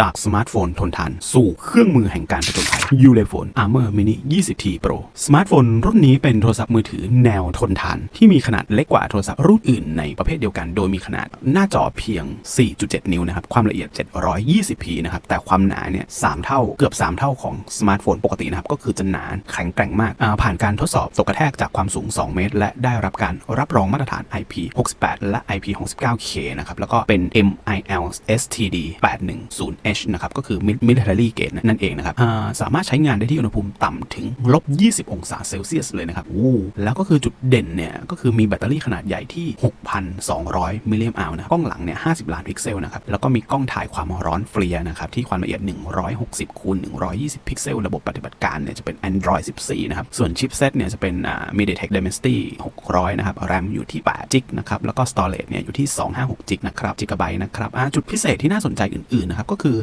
จากสมาร์ทโฟนทนทาน สู่เครื่องมือแห่งการผจญภัย u l e p h o n e Armor Mini 20T Pro สมาร์ทโฟนรุ่นนี้เป็นโทรศัพท์มือถือแนวทนทาน ที่มีขนาดเล็กกว่าโทรศัพท์รุ่นอื่นในประเภทเดียวกัน โดยมีขนาดหน้าจอเพียง 4.7 นิ้วนะครับ ความละเอียด 720p นะครับ แต่ความหนาเนี่ย3เท่าเกือบ 3 เท่าของสมาร์ทโฟนปกตินะครับ ก็คือจะหนาแข็งแกร่งมากาผ่านการทดสอบตกกระแทกจากความสูง 2 เมตร และได้รับการรับรองมาตรฐาน IP68 และ IP69K นะครับแล้วก็เป็น MIL STD 810 H นะครับก็คือ military grade นั่นเองนะครับสามารถใช้งานได้ที่อุณหภูมิต่ำถึงลบ 20 องศาเซลเซียสเลยนะครับอู้แล้วก็คือจุดเด่นเนี่ยก็คือมีแบตเตอรี่ขนาดใหญ่ที่ 6,200 มิลลิแอมป์นะกล้องหลังเนี่ย 50 ล้านพิกเซลนะครับแล้วก็มีกล้องถ่ายความร้อนเฟลียนะครับที่ความละเอียด 160คูณ120 พิกเซล ระบบปฏิบัติการเนี่ยจะเป็น Android 14 นะครับ ส่วนชิปเซตเนี่ยจะเป็น MediaTek Dimensity 600 นะครับแรมอยู่ที่8จิกนะครับแล้วก็ Storage เนี่ยอยู่ที่ 256จิกนะครับจิกะไบต์นะครับจุดพิเศษที่น่าสนใจอื่นๆนะครับก็คือ